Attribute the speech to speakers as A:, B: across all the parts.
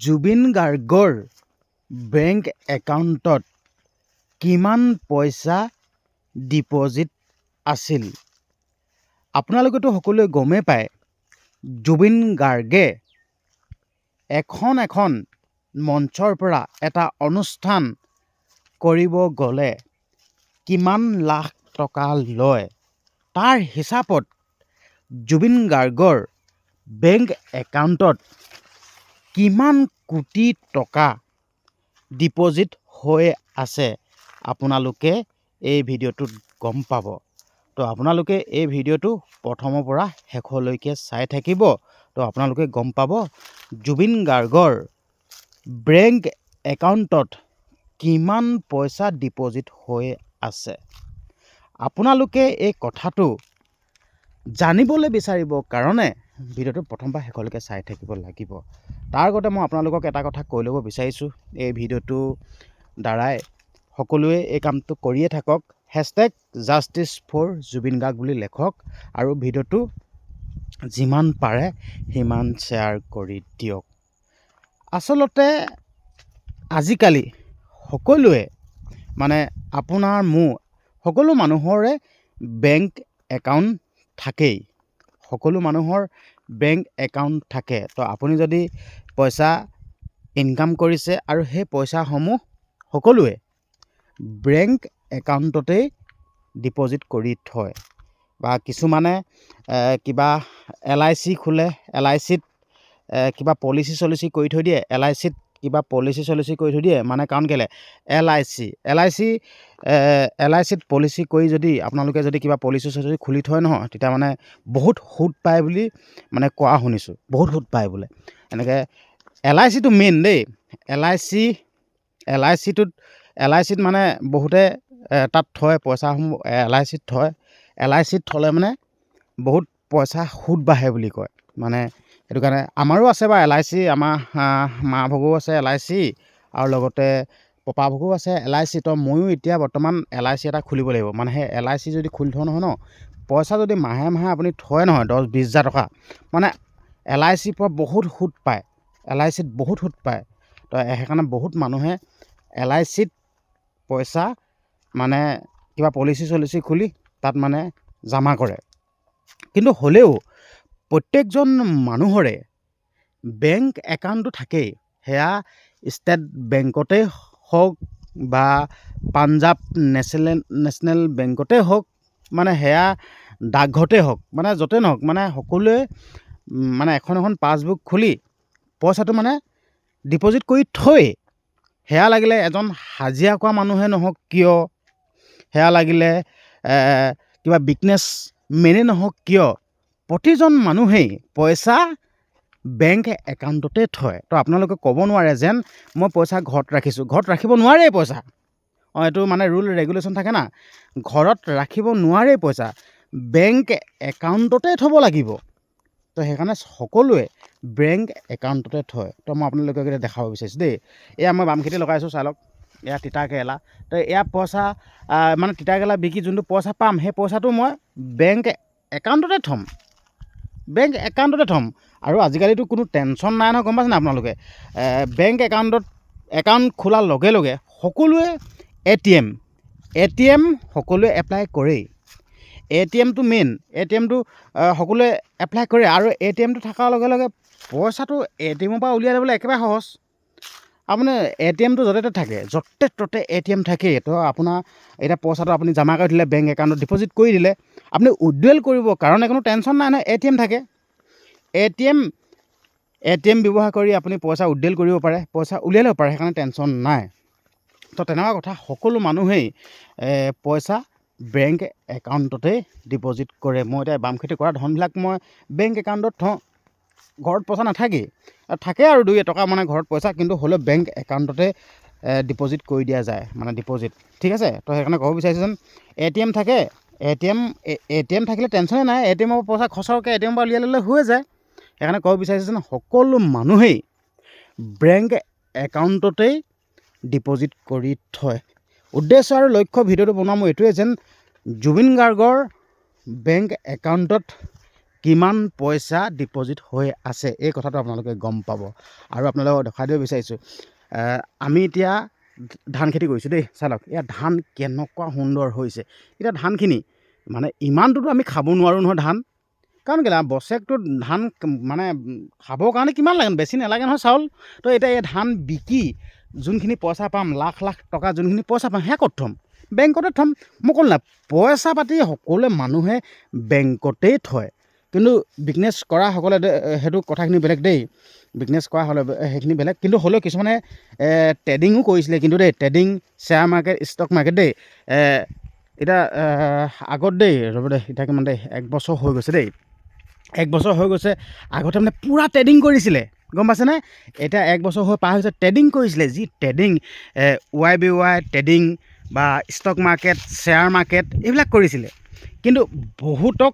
A: জুবিন গাৰ্গৰ বেংক একাউণ্টত কিমান পইচা ডিপ'জিট আছিল? আপোনালোকেতো সকলোৱে গমেই পায় জুবিন গাৰ্গে এখন এখন মঞ্চৰ পৰা এটা অনুষ্ঠান কৰিব গ'লে কিমান লাখ টকা লয়? তাৰ হিচাপত জুবিন গাৰ্গৰ বেংক একাউণ্টত কিমান কোটি টকা ডিপ'জিট হৈ আছে আপোনালোকে এই ভিডিঅ'টোত গম পাব। তো আপোনালোকে এই ভিডিঅ'টো প্ৰথমৰ পৰা শেষলৈকে চাই থাকিব। তো আপোনালোকে গম পাব জুবিন গাৰ্গৰ বেংক একাউণ্টত কিমান পইচা ডিপ'জিট হৈ আছে। আপোনালোকে এই কথাটো জানিবলৈ বিচাৰিবৰ কাৰণে ভিডিঅ'টো প্ৰথম পৰা শেষলৈকে চাই থাকিব লাগিব। তাৰ আগতে মই আপোনালোকক এটা কথা কৈ ল'ব বিচাৰিছোঁ। এই ভিডিঅ'টো দ্বাৰাই সকলোৱে এই কামটো কৰিয়ে থাকক। Hashtag justice for Zubeen Garg বুলি লেখক আৰু ভিডিঅ'টো যিমান পাৰে সিমান শ্বেয়াৰ কৰি দিয়ক। আচলতে আজিকালি সকলোৱে মানে আপোনাৰ মোৰ সকলো মানুহৰে বেংক একাউণ্ট থাকেই। সকলো মানুহৰ বেংক একাউণ্ট থাকে। তো আপুনি যদি পইচা ইনকাম কৰিছে আৰু সেই পইচাসমূহ সকলোৱে বেংক একাউণ্টতেই ডিপ'জিট কৰি থয়। বা কিছুমানে কিবা এল আই চি খোলে এল আই চিত কিবা পলিচি চলিচি কৰি থৈ দিয়ে এল আই চিত কিবা পলিচি চলিচি কৰি থৈ দিয়ে মানে কাৰণ কেলৈ? L I C L I C L I চিত পলিচি কৰি যদি আপোনালোকে যদি কিবা পলিচি চলিচি খুলি থয় নহয় তেতিয়া মানে বহুত সুত পায় বুলি মানে কোৱা শুনিছোঁ বহুত সুত পায় বোলে। এনেকৈ এল আই চিটো মেইন দেই L I C L I চিটোত L I চিত মানে বহুতে তাত থয় পইচাসমূহ এল আই চিত থয়। এল আই চিত থ'লে মানে বহুত পইচা সুত বাঢ়ে বুলি কয় মানে সেইটো কাৰণে আমাৰো আছে বাৰু এল আই চি, আমাৰ মা ভাগৰো আছে এল আই চি আৰু লগতে পপা ভাগৰো আছে এল আই চি। তো ময়ো এতিয়া বৰ্তমান এল আই চি এটা খুলিব লাগিব। মানে সেই এল আই চি যদি খুলি থওঁ নহয় ন, পইচা যদি মাহে মাহে আপুনি থয় নহয় দহ, বিছ হাজাৰ টকা মানে এল আই চিৰ পৰা বহুত সুত পায়। এল আই চিত বহুত সুত পায়। তো সেইকাৰণে বহুত মানুহে এল আই চিত পইচা মানে কিবা পলিচি চলিচি খুলি তাত মানে জমা কৰে। কিন্তু হ'লেও প্ৰত্যেকজন মানুহৰে বেংক একাউণ্টটো থাকেই সেয়া ষ্টেট বেংকতেই হওক বা পাঞ্জাৱ নেশ্যনেল নেশ্যনেল বেংকতে হওক মানে সেয়া ডাকঘৰতে হওক মানে য'তে নহওক মানে সকলোৱে মানে এখন এখন পাছবুক খুলি পইচাটো মানে ডিপ'জিট কৰি থৈ সেয়া লাগিলে এজন হাজিৰা কৰা মানুহে নহওক কিয়? সেয়া লাগিলে কিবা বিজনেছ মেনেই নহওক কিয়? প্ৰতিজন মানুহেই পইচা বেংক একাউণ্টতে থয়। তো আপোনালোকে ক'ব নোৱাৰে যেন মই পইচা ঘৰত ৰাখিছোঁ। ঘৰত ৰাখিব নোৱাৰেই পইচা। অঁ এইটো মানে ৰুল ৰেগুলেশ্যন থাকে না। ঘৰত ৰাখিব নোৱাৰেই পইচা। বেংক একাউণ্টতে থ'ব লাগিব। তো সেইকাৰণে সকলোৱে বেংক একাউণ্টতে থয়। তো মই আপোনালোকক এতিয়া দেখাব বিচাৰিছোঁ দেই। এয়া মই বাম খেতি লগাইছোঁ চাই লওক এয়া তিতা কেৰেলা। তো এয়া পইচা মানে তিতা কেৰেলা বিকি যোনটো পইচা পাম সেই পইচাটো মই বেংক একাউণ্টতে থ'ম। বেংক একাউণ্টতে থ'ম। আৰু আজিকালিতো কোনো টেনশ্যন নাই নহয় গম পাইছে নাই আপোনালোকে? বেংক একাউণ্টত একাউণ্ট খোলাৰ লগে লগে সকলোৱে A T M A T M সকলোৱে এপ্লাই কৰেই। এ টি এমটো মেইন এ টি এমটো সকলোৱে এপ্লাই কৰে। আৰু এ টি এমটো থকাৰ লগে লগে পইচাটো এ টি এমৰ পৰা উলিয়াই ল'বলৈ একেবাৰে সহজ। আপুনি এ টি এমটো য'তে ত'তে থাকে, য'তে ত'তে এ টি এম থাকেই। তো আপোনাৰ এতিয়া পইচাটো আপুনি জমা কৰি দিলে বেংক একাউণ্টত ডিপ'জিট কৰি দিলে, আপুনি উইড্ৰল কৰিবৰ কাৰণে কোনো টেনশ্যন নাই, নহয়। এ টি এম থাকে। A T M A T M ব্যৱহাৰ কৰি আপুনি পইচা উইড্ৰল কৰিব পাৰে, পইচা উলিয়াই ল'ব পাৰে, সেইকাৰণে টেনশ্যন নাই। তো তেনেকুৱা কথা সকলো মানুহেই পইচা বেংক একাউণ্টতেই ডিপ'জিট কৰে। মই এতিয়া বাম খেতি কৰা ধনবিলাক মই বেংক একাউণ্টত থওঁ। ঘৰত পইচা নাথাকেই থাকে আৰু দুই এটকা মানে ঘৰত পইচা, কিন্তু হ'লেও বেংক একাউণ্টতে ডিপ'জিট কৰি দিয়া যায় মানে ডিপ'জিট ঠিক আছে? তো সেইকাৰণে ক'ব বিচাৰিছোঁ যেন এ টি এম থাকে A T M A T M থাকিলে টেনশ্যনেই নাই এ টি এমৰ পইচা খচৰকৈ এ টি এমৰ পৰা উলিয়াই ল'লে হৈ যায়। সেইকাৰণে ক'ব বিচাৰিছোঁ যেন সকলো মানুহেই বেংক একাউণ্টতেই ডিপ'জিট কৰি থয়। উদ্দেশ্য আৰু লক্ষ্য ভিডিঅ'টো বনোৱা মোৰ এইটোৱে যেন জুবিন গাৰ্গৰ বেংক একাউণ্টত কিমান পইচা ডিপ'জিট হৈ আছে? এই কথাটো আপোনালোকে গম পাব। আৰু আপোনালোকক দেখাই দিব বিচাৰিছোঁ। আমি এতিয়া ধান খেতি কৰিছোঁ দেই চাই লওক এয়া ধান কেনেকুৱা সুন্দৰ হৈছে। এতিয়া ধানখিনি মানে ইমানটোতো আমি খাব নোৱাৰোঁ নহয় ধান। কাৰণ কেলৈ বছৰেকটোত ধান মানে খাবৰ কাৰণে কিমান লাগে বেছি নালাগে নহয় চাউল। তো এতিয়া এই ধান বিকি যোনখিনি পইচা পাম লাখ লাখ টকা যোনখিনি পইচা পাম সেয়া ক'ত থ'ম? বেংকতে থ'ম। মই ক'লো নাই পইচা পাতি সকলোৱে মানুহে বেংকতেই থয়। কিন্তু বিজনেছ কৰাসকলে সেইটো কথাখিনি বেলেগ দেই। বিজনেছ কৰা হ'লে সেইখিনি বেলেগ। কিন্তু হ'লেও কিছুমানে ট্ৰেডিঙো কৰিছিলে কিন্তু দেই। Trading share market stock market দেই। এতিয়া আগত দেই, ৰ'ব দেই, এতিয়া কিমান দেই, এক বছৰ হৈ গৈছে দেই। এক বছৰ হৈ গৈছে, আগতে মানে পূৰা ট্ৰেডিং কৰিছিলে, গম পাইছেনে? এতিয়া এক বছৰ হৈ পাৰ হৈছে ট্ৰেডিং কৰিছিলে। যি trading Y B Y trading বা ষ্টক মাৰ্কেট শ্বেয়াৰ মাৰ্কেট এইবিলাক কৰিছিলে। কিন্তু বহুতক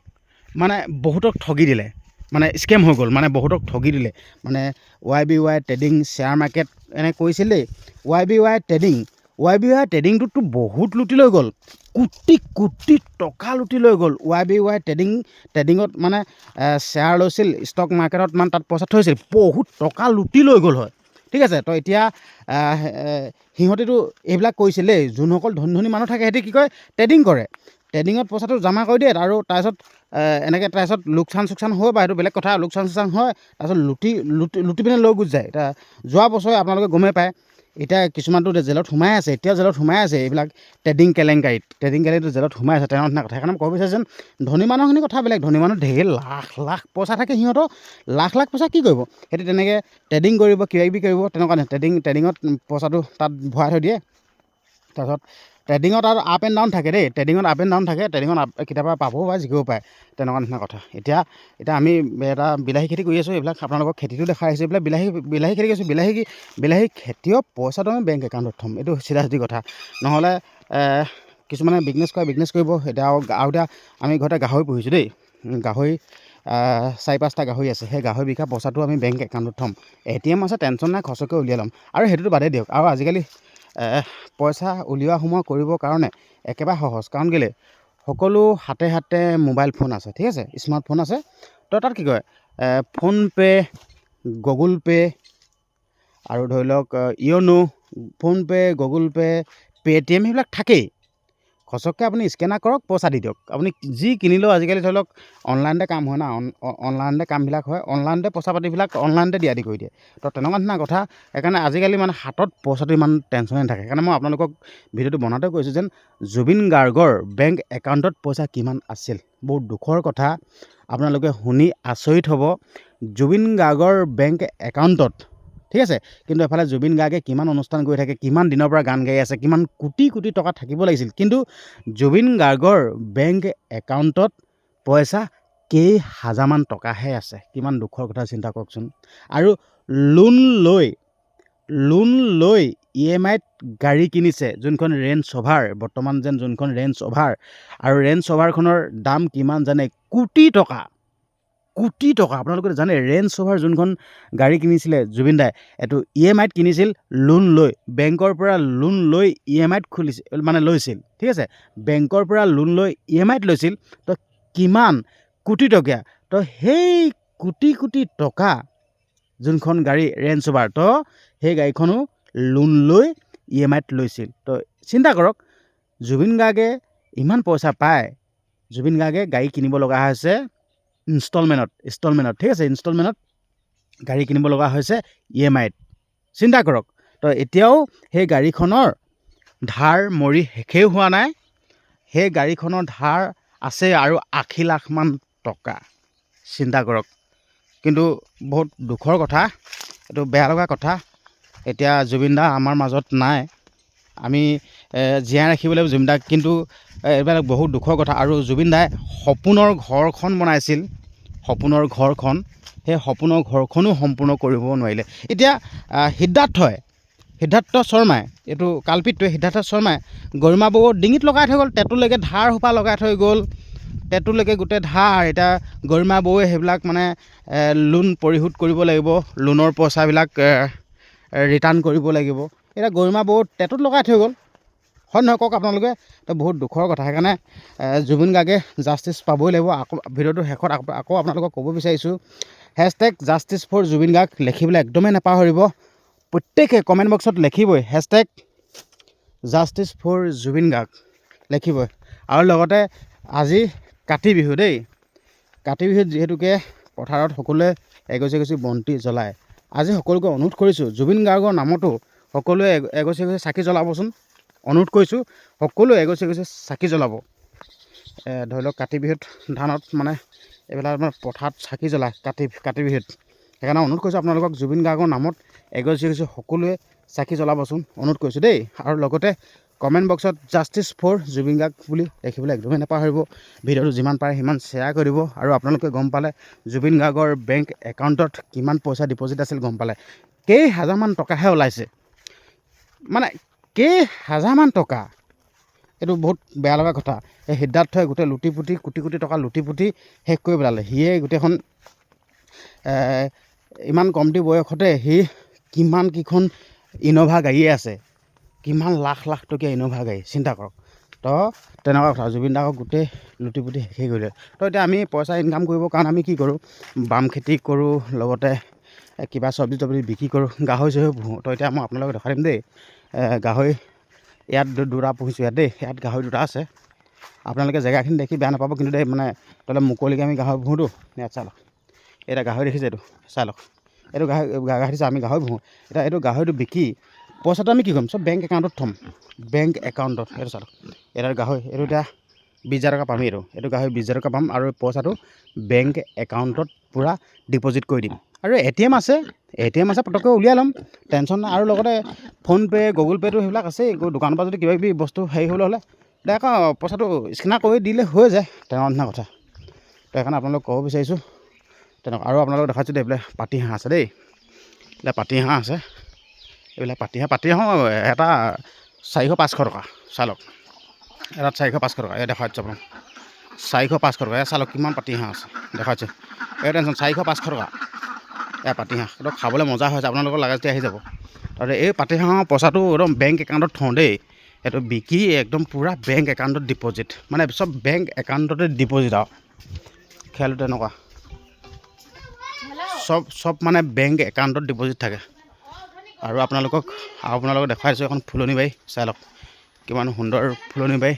A: মানে বহুতক ঠগি দিলে। মানে স্কেম হৈ গ'ল মানে বহুতক ঠগি দিলে। মানে Y B Y trading share market এনে কৰিছিল দেই। Y B Y trading Y B Y ট্ৰেডিংটোততো বহুত লুটি লৈ গ'ল। কোটি কোটি টকা লুটি লৈ গ'ল। ৱাই বি ৱাই ট্ৰেডিং ট্ৰেডিঙত মানে শ্বেয়াৰ লৈছিল ষ্টক মাৰ্কেটত মানে তাত পইচা থৈছিল। বহুত টকা লুটি লৈ গ'ল হয়। ঠিক আছে তো এতিয়া সিহঁতেতো এইবিলাক কৰিছিল দেই। যোনসকল ধনী ধনী মানুহ থাকে সিহঁতে কি কয়? ট্ৰেডিং কৰে। ট্ৰেডিঙত পইচাটো জমা কৰি দিয়ে আৰু তাৰপিছত এনেকৈ তাৰপিছত লোকচান চোকচান হয় বা সেইটো বেলেগ কথা লোকচান চোকচান হয় তাৰপিছত লুটি লুটি লুটি পিনে লৈ গুচি যায়। এতিয়া যোৱা বছৰে আপোনালোকে গমেই পায় এতিয়া কিছুমানতো এতিয়া জেলত সোমাই আছে এতিয়াও জেলত সোমাই আছে এইবিলাক ট্ৰেডিং কেলেংকাৰীত ট্ৰেডিং কেলেংকাৰীত জেলত সোমাই আছে তেনেকুৱা ধৰণৰ কথা। সেইকাৰণে ক'ব বিচাৰিছোঁ ধনী মানুহখিনি কথা বেলেগ ধনী মানুহ ঢেৰ লাখ লাখ পইচা থাকে সিহঁতৰ লাখ লাখ পইচা কি কৰিব? সিহঁতে তেনেকৈ ট্ৰেডিং কৰিব কিবা কিবি কৰিব তেনেকুৱা ট্ৰেডিং ট্ৰেডিঙত পইচাটো তাত ভৰাই থৈ দিয়ে। তাৰপিছত ট্ৰেডিঙত আৰু আপ এণ্ড ডাউন থাকে দেই। ট্ৰেডিঙত আপ এণ্ড ডাউন থাকে ট্ৰেডিঙত কেতিয়াবা পাবও পাৰে জিকিবও পাৰে তেনেকুৱা নিচিনা কথা। এতিয়া এতিয়া আমি এটা বিলাহী খেতি কৰি আছোঁ এইবিলাক আপোনালোকক খেতিটো দেখাই আহিছোঁ। এইবিলাক বিলাহী বিলাহী খেতি কৰিছোঁ। বিলাহী বিলাহী খেতিয়ক পইচাটো আমি বেংক একাউণ্টত থ'ম। এইটো চিধা চিধি কথা। নহ'লে কিছুমানে বিজনেছ কৰে বিজনেছ কৰিব। এতিয়া আৰু আৰু এতিয়া আমি ঘৰতে গাহৰি পুহিছোঁ দেই। গাহৰি চাৰি পাঁচটা গাহৰি আছে। সেই গাহৰি বিকা পইচাটো আমি বেংক একাউণ্টত থ'ম। এ টি এম আছে টেনশ্যন নাই খৰচকৈ উলিয়াই ল'ম। আৰু সেইটোতো বাদেই দিয়ক। আৰু আজিকালি পইচা উলিওৱা সোমোৱা কৰিবৰ কাৰণে একেবাৰে সহজ। কাৰণ কেলৈ সকলো হাতে হাতে মোবাইল ফোন আছে ঠিক আছে? স্মাৰ্টফোন আছে। তো তাত কি কয় ফোনপে' গুগল পে' আৰু ধৰি লওক এ, য়োনো ফোনপে' গুগল পে' পে'টিএম সেইবিলাক থাকেই। সচককৈ আপুনি স্কেনাৰ কৰক পইচা দি দিয়ক। আপুনি যি কিনিলেও আজিকালি ধৰি লওক অনলাইনতে কাম হয় না অনলাইনতে কামবিলাক হয় অনলাইনতে পইচা পাতিবিলাক অনলাইনতে দিয়া দি কৰি দিয়ে। তো তেনেকুৱা নিচিনা কথা সেইকাৰণে আজিকালি মানে হাতত পইচাটো ইমান টেনশ্যনে নাথাকে। সেইকাৰণে মই আপোনালোকক ভিডিঅ'টো বনাওঁতে কৈছোঁ যেন জুবিন গাৰ্গৰ বেংক একাউণ্টত পইচা কিমান আছিল? বহুত দুখৰ কথা। আপোনালোকে শুনি আচৰিত হ'ব। জুবিন গাৰ্গৰ বেংক একাউণ্টত ঠিক আছে? কিন্তু এফালে জুবিন গাৰ্গে কিমান অনুষ্ঠান কৰি থাকে কিমান দিনৰ পৰা গান গাই আছে কিমান কোটি কোটি টকা থাকিব লাগিছিল। কিন্তু জুবিন গাৰ্গৰ বেংক একাউণ্টত পইচা কেই হাজাৰমান টকাহে আছে। কিমান দুখৰ কথা চিন্তা কৰকচোন। আৰু লোন লৈ লোন লৈ ই এম আইত গাড়ী কিনিছে যোনখন ৰেঞ্জ অভাৰ বৰ্তমান যেন যোনখন ৰেঞ্জ অভাৰ। আৰু ৰেঞ্জ অভাৰখনৰ দাম কিমান জানে? কোটি টকা। কোটি টকা। আপোনালোকে জানে ৰেঞ্জ অভাৰ যোনখন গাড়ী কিনিছিলে, জুবিন দাই, এইটো ই এম আইত কিনিছিল, লোন লৈ। বেংকৰ পৰা লোন লৈ ই এম আইত খুলিছিল মানে লৈছিল। ঠিক আছে? বেংকৰ পৰা লোন লৈ ই এম আইত লৈছিল, তো কিমান কোটি টকীয়া? তো সেই কোটি কোটি টকা যোনখন গাড়ী ৰেঞ্জ অভাৰ তো সেই গাড়ীখনো লোন লৈ ই এম আইত লৈছিল। তো চিন্তা কৰক, জুবিন গাৰ্গে ইমান পইচা পায়। জুবিন গাৰ্গে গাড়ী কিনিব লগা হৈছে। ইনষ্টলমেণ্টত ইনষ্টলমেণ্টত ঠিক আছে ইনষ্টলমেণ্টত গাড়ী কিনিব লগা হৈছে ই এম আইত চিন্তা কৰক তো এতিয়াও সেই গাড়ীখনৰ ধাৰ মৰি শেষেই হোৱা নাই সেই গাড়ীখনৰ ধাৰ আছে আৰু আশী লাখমান টকা। চিন্তা কৰক কিন্তু বহুত দুখৰ কথা এইটো বেয়া লগা কথা। এতিয়া জুবিন দা আমাৰ মাজত নাই আমি জীয়াই ৰাখিব লাগিব জুবিন দাক কিন্তু এইবিলাক বহুত দুখৰ কথা। আৰু জুবিন দাই সপোনৰ ঘৰখন বনাইছিল। সপোনৰ ঘৰখন। সেই সপোনৰ ঘৰখনো সম্পূৰ্ণ কৰিব নোৱাৰিলে। এতিয়া সিদ্ধাৰ্থই সিদ্ধাৰ্থ শৰ্মাই এইটো কালপিতটোৱে সিদ্ধাৰ্থ শৰ্মাই গৰিমা বৌ ডিঙিত লগাই থৈ গ'ল টেটুলৈকে ধাৰ সোপা লগাই থৈ গ'ল। টেটুলৈকে গোটেই ধাৰ এতিয়া গৰিমা বৌৱে সেইবিলাক মানে লোন পৰিশোধ কৰিব লাগিব। লোনৰ পইচাবিলাক ৰিটাৰ্ণ কৰিব লাগিব। এতিয়া গৰিমা বৌ টেটুত লগাই থৈ গ'ল। হয় নহয় কওক আপোনালোকে? তো বহুত দুখৰ কথা। সেইকাৰণে জুবিন গাৰ্গে জাষ্টিছ পাবই লাগিব। আকৌ ভিডিঅ'টোৰ শেষত আকৌ আপোনালোকক ক'ব বিচাৰিছোঁ hashtag justice for Zubeen Garg লিখিবলৈ একদমেই নাপাহৰিব। প্ৰত্যেকে কমেণ্ট বক্সত লিখিবই hashtag justice for Zubeen Garg লিখিবই। আৰু লগতে আজি কাতি বিহু দেই। কাতি বিহুত যিহেতুকে পথাৰত সকলোৱে এগছি এগছি বন্তি জ্বলায়। আজি সকলোকে অনুৰোধ কৰিছোঁ জুবিন গাৰ্গৰ নামতো সকলোৱে এগ- এগছি এগছি চাকি জ্বলাবচোন। অনুৰোধ কৰিছোঁ সকলোৱে এগছি এগছি চাকি জ্বলাব। ধৰি লওক, কাতি বিহুত ধানত মানে এইবিলাক মানে পথাৰত চাকি জ্বলায় কাতি কাতি বিহুত। সেইকাৰণে অনুৰোধ কৰিছোঁ আপোনালোকক জুবিন গাৰ্গৰ নামত এগছি এগছি সকলোৱে চাকি জ্বলাবচোন, অনুৰোধ কৰিছোঁ দেই। আৰু লগতে কমেণ্ট বক্সত জাষ্টিছ ফৰ জুবিন গাৰ্গ বুলি লিখিবলৈ একদমেই নাপাহৰিব। ভিডিঅ'টো যিমান পাৰে সিমান শ্বেয়াৰ কৰি দিব আৰু আপোনালোকে গম পালে জুবিন গাৰ্গৰ বেংক একাউণ্টত কিমান পইচা ডিপ'জিট আছিল গম পালে। কেই হাজাৰমান টকাহে ওলাইছে। মানে কেই হাজাৰমান টকা। এইটো বহুত বেয়া লগা কথা। এই সিদ্ধাৰ্থই গোটেই লুটি পুটি কোটি কোটি টকা লুটি পুটি শেষ কৰি পেলালে। সিয়ে গোটেইখন ইমান কমটি বয়সতে সি কিমান কেইখন ইন'ভা গাড়ীয়ে আছে। কিমান লাখ লাখ টকীয়া ইন'ভা গাড়ী চিন্তা কৰক। তো তেনেকুৱা কথা। জুবিন দাক গোটেই লুটি পুটি শেষেই কৰিলে। তো এতিয়া আমি পইচা ইনকাম কৰিবৰ কাৰণে আমি কি কৰোঁ? বাম খেতি কৰোঁ লগতে কিবা চব্জি তব্জি বিক্ৰী কৰোঁ গাহৰি চাহৰি পুহোঁ। তো এতিয়া মই আপোনালোকক দেখাই দিম দেই। গাহৰি ইয়াত দুটা পুহিছোঁ ইয়াত দেই। ইয়াত গাহৰি দুটা আছে। আপোনালোকে জেগাখিনি দেখি বেয়া নাপাব, কিন্তু দেই মানে তলে মুকলিকৈ আমি গাহৰি পুহোঁতো। ইয়াত চাই লওক। এতিয়া গাহৰি দেখিছে এইটো, চাই লওক। এইটো গাহৰি গাহৰি আমি গাহৰি পুহোঁ। এতিয়া এইটো গাহৰিটো বিকি, পইচাটো আমি কি কৰিম? চব বেংক একাউণ্টত থ'ম। বেংক একাউণ্টত এইটো চাওক এটা গাহৰি, এইটো এতিয়া বিছ হাজাৰ টকা পামেই এইটো। এইটো গাহৰি বিছ হাজাৰ টকা পাম আৰু পইচাটো বেংক একাউণ্টত পূৰা ডিপ'জিট কৰি দিম। আৰু এ টি এম আছে এ টি এম আছে পটককৈ উলিয়াই ল'ম। টেনশ্যন নাই আৰু লগতে ফোনপে' গুগল পে'টো সেইবিলাক আছেই। দোকানৰ পৰা যদি কিবা কিবি বস্তু হেৰি হ'বলৈ হ'লে দে আকৌ পইচাটো স্কেনাৰ কৰি দিলে হৈ যায় তেনেকুৱা নিচিনা কথা। তো সেইকাৰণে আপোনালোকক ক'ব বিচাৰিছোঁ তেনেকুৱা। আৰু আপোনালোকক দেখাইছোঁ দেই এইফালে পাতি হাঁহ আছে দেই। এইবিলাক পাতি হাঁহ আছে। এইবিলাক পাতি হাঁহ পাতি হাঁহ এটা চাৰিশ পাঁচশ টকা চাই লওক এটাত চাৰিশ পাঁচশ টকা এই দেখাইছোঁ আপোনাক। চাৰিশ পাঁচশ টকা এই চাই লওক কিমান পাতি হাঁহ আছে দেখাইছোঁ। এই টেনশ্যন চাৰিশ পাঁচশ টকা। এয়া পাতি হাঁহ এইটো খাবলৈ মজা হৈছে, আপোনালোকৰ লাগে যদি আহি যাব। আৰু এই পাতি হাঁহৰ পইচাটো একদম বেংক একাউণ্টত থওঁ দেই। এইটো বিকি একদম পূৰা বেংক একাউণ্টত ডিপ'জিট মানে চব বেংক একাউণ্টতে ডিপ'জিট আৰু। খেলটো তেনেকুৱা। চব চব মানে বেংক একাউণ্টত ডিপ'জিট থাকে। আৰু আপোনালোকক আপোনালোকক দেখুৱাইছোঁ এখন ফুলনি বাৰী, চাই লওক। কিমান সুন্দৰ ফুলনি বাৰী।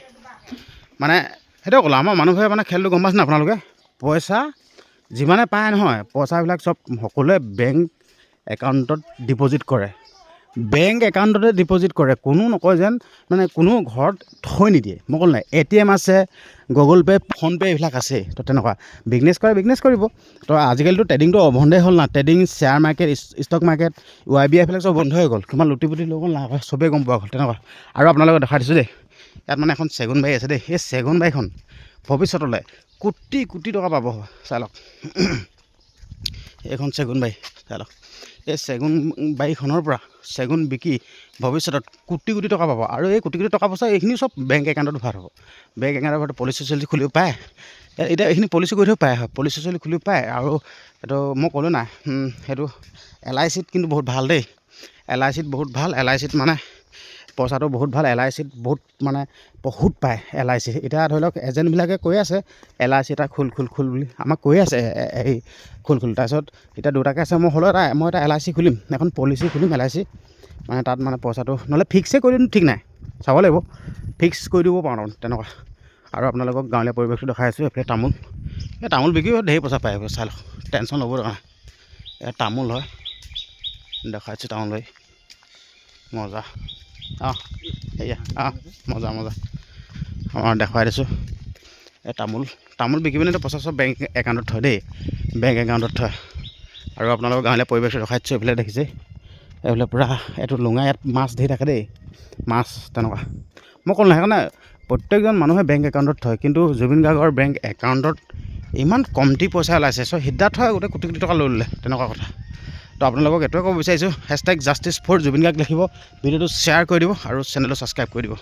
A: মানে সেইটোৱে ক'লো আমাৰ মানুহে মানে খেলটো গম পাইছেনে আপোনালোকে? পইচা যিমানে পায় নহয় পইচাবিলাক চব সকলোৱে বেংক একাউণ্টত ডিপ'জিট কৰে। বেংক একাউণ্টতে ডিপ'জিট কৰে কোনো নকয় যেন মানে কোনো ঘৰত থৈ নিদিয়ে। মই ক'লো নাই এ টি এম আছে গুগল পে' ফোনপে' এইবিলাক আছেই। তো তেনেকুৱা। বিজনেছ কৰে বিজনেছ কৰিব। তো আজিকালিতো ট্ৰেডিংটো বন্ধই হ'ল না। Trading share market stock market Y B I এইবিলাক চব বন্ধ হৈ গ'ল। কিমান লুটি পুটি লৈ গ'ল হয় চবেই গম পোৱা গ'ল তেনেকুৱা। আৰু আপোনালোকক দেখাই দিছোঁ দেই। ইয়াত মানে এখন চেগুন বাৰী আছে দেই। সেই চেগুন বাৰীখন ভৱিষ্যতলৈ কোটি কোটি টকা পাব চাই লওক। এইখন চেগুন বাৰী চাই লওক। এই চেগুন বাৰীখনৰ পৰা চেগুন বিকি ভৱিষ্যতত কোটি কোটি টকা পাব। আৰু এই কোটি কোটি টকা পইচা এইখিনি চব বেংক একাউণ্টত ভৰাই থ'ব বেংক একাউণ্টৰ ভৰাই পলিচি চলিচি খুলিব পাৰে এ- এতিয়া এইখিনি পলিচি কৰি থ'ব পাৰে হয়। পলিচি চলি খুলিব পাৰে আৰু এইটো মই ক'লোঁ নাই সেইটো এল আই চিত কিন্তু বহুত ভাল দেই। এল আই চিত বহুত ভাল। এল আই চিত মানে পইচাটো বহুত ভাল এল আই চিত বহুত মানে বহুত পায় এল আই চি এতিয়া ধৰি লওক এজেণ্টবিলাকে কৈ আছে এল আই চি এটা খোল খোল খোল বুলি। আমাক কৈ আছে এই খোল খোল। তাৰপিছত এতিয়া দুটাকৈ আছে মই হ'লেও এটা মই এটা এল আই চি খুলিম। এখন পলিচি খুলিম এল আই চি মানে তাত মানে পইচাটো নহ'লে ফিক্সে কৰি দিম ঠিক নাই। চাব লাগিব। ফিক্স কৰি দিব পাৰোঁ তাৰমানে তেনেকুৱা। আৰু আপোনালোকক গাঁৱলীয়া পৰিৱেশটো দেখাই আছোঁ এইফালে তামোল। এই তামোল বিক্ৰীও ধেৰ পইচা পায় চাই লওক। টেনশ্যন ল'ব নাই এয়া তামোল হয় দেখাইছোঁ তামোল বাৰী। মজা। এয়া অঁ মজা মজা। অঁ দেখুৱাই দিছোঁ। এই তামোল তামোল বিকি পিনে পইচা চব বেংক একাউণ্টত থয় দেই? বেংক একাউণ্টত থয়। আৰু আপোনালোকৰ গাঁৱলীয়া পৰিৱেশটো দেখাই দিছোঁ এইফালে দেখিছে? এইফালে পূৰা এইটো লুঙা ইয়াত মাছ ধেৰ থাকে দেই। মাছ তেনেকুৱা। মই ক'লোঁ সেইকাৰণে প্ৰত্যেকজন মানুহে বেংক একাউণ্টত থয় কিন্তু জুবিন গাৰ্গৰ বেংক একাউণ্টত ইমান কমটি পইচা ওলাইছে। চ' সিদ্ধাৰ্থই গোটেই কোটি কোটি টকা লৈ ল'লে তেনেকুৱা কথা। তো আপোনালোকক এইটোৱে ক'ব বিচাৰিছোঁ hashtag justice for Zubeen Garg লিখিব, ভিডিঅ'টো শ্বেয়াৰ কৰি দিব আৰু চেনেলটো ছাবস্ক্ৰাইব কৰি দিব।